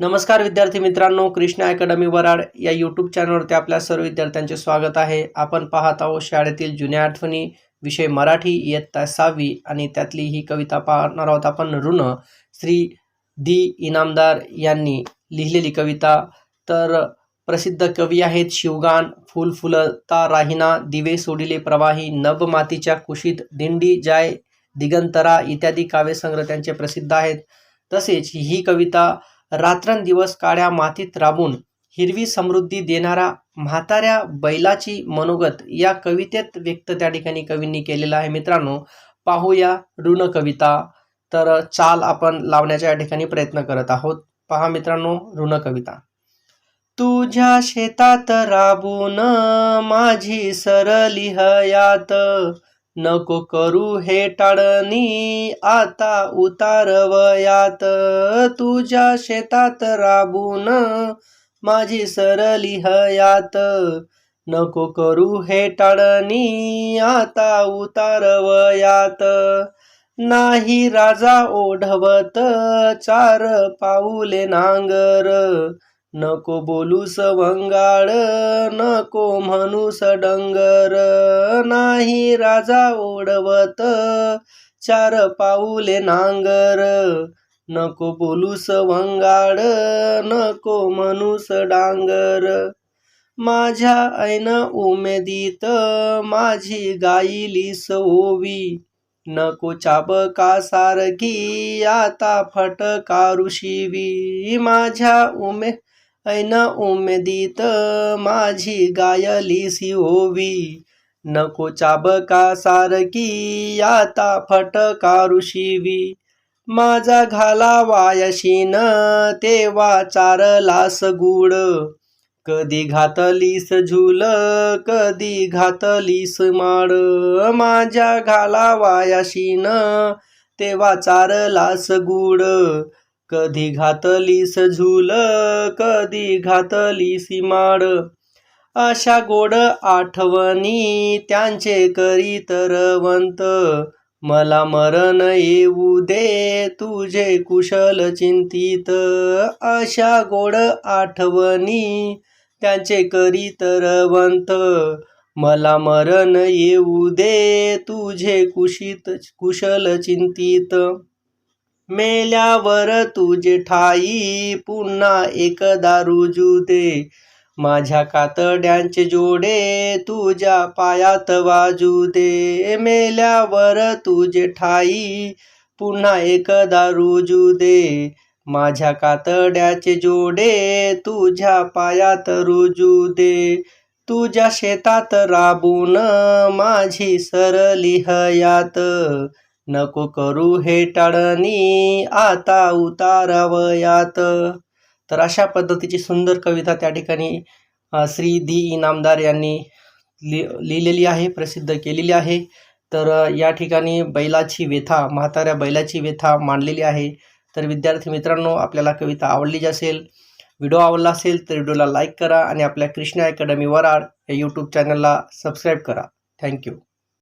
नमस्कार विद्यार्थी मित्रांनो कृष्णा अकॅडमी वराड या यूट्यूब चॅनलवरती आपल्या सर्व विद्यार्थ्यांचे स्वागत आहे. आपण पाहत आहोत शाळेतील जुन्या आठवणी विषय मराठी इयत्ता सहावी आणि त्यातली ही कविता पाहणार आहोत आपण ऋण. श्री दी इनामदार यांनी लिहिलेली कविता तर प्रसिद्ध कवी आहेत शिवगान फुल फुलता राहिना दिवे सोडिले प्रवाही नभ मातीच्या कुशीत दिंडी जाय दिगंतरा इत्यादी काव्यसंग्रह त्यांचे प्रसिद्ध आहेत. तसेच ही कविता रात्रंदिवस काळ्या मातीत राबून हिरवी समृद्धी देणारा म्हाताऱ्या बैलाची मनोगत या कवितेत व्यक्त त्या ठिकाणी कवींनी केलेला आहे. मित्रांनो पाहूया ऋण कविता. तर चाल आपण लावण्याच्या या ठिकाणी प्रयत्न करत आहोत. पहा मित्रांनो ऋण कविता. तुझ्या शेतात राबून माझी सरली हयात. नको करू हे टाळणी आता उतारवयात तुझ्या शेतात राबून माझी सरली हयात. नको करू हे टाळणी आता उतारवयात नाही राजा ओढवत चार पाऊले नांगर. नको बोलूस वंगाळ नको म्हणूस डंगर. नाही राजा ओढवत. चार पाऊले नांगर नको बोलूस वंगाड नको म्हणूस डांगर. माझ्या ऐन उमेदीत माझी गाईलीस ओवी नको चाबका सारखी आता फटकारू शिवी माझ्या उमे ऐन उमेदीत माझी गायलीसी ओवी नको चाबका सारखी आता फटका ऋषीवी माझा घाला वायशीन तेव्हा चारलास गुड कधी घातलीस झुल कधी घातलीस माड. माझ्या घाला वायाशीन तेव्हा चारलास गुड कधी घातलीस झुल कधी घातलीस माड. अशा गोड आठवणी त्यांचे करीत रवंत. मला मरण येऊ दे तुझे कुशल चिंतित. अशा गोड आठवणी त्यांचे करीत रवंत. मला मरण येऊ दे तुझे कुशित कुशल चिंतित. मेल्यावर तुझे ठाई पुन्हा एकदा रुजू दे. माझ्या कातड्यांचे जोडे तुझ्या पायात वाजू दे. मेल्यावर तुझे ठाई पुन्हा एकदा रुजू दे. माझ्या कातड्याचे जोडे तुझ्या पायात रुजू दे. तुझ्या शेतात राबून माझी सरली हयात. नको करू हे टाळणी आता उतारावयात. तर अशा पद्धतीची सुंदर कविता त्या ठिकाणी श्री दी इनामदार यांनी लि लिहिलेली आहे प्रसिद्ध केलेली आहे. तर या ठिकाणी बैलाची व्यथा म्हाताऱ्या बैलाची व्यथा मांडलेली आहे. तर विद्यार्थी मित्रांनो आपल्याला कविता आवडली असेल व्हिडिओ आवडला असेल तर व्हिडिओला लाईक करा आणि आपल्या कृष्णा अकॅडमी वराड या यूट्यूब चॅनलला सबस्क्राईब करा. थँक्यू.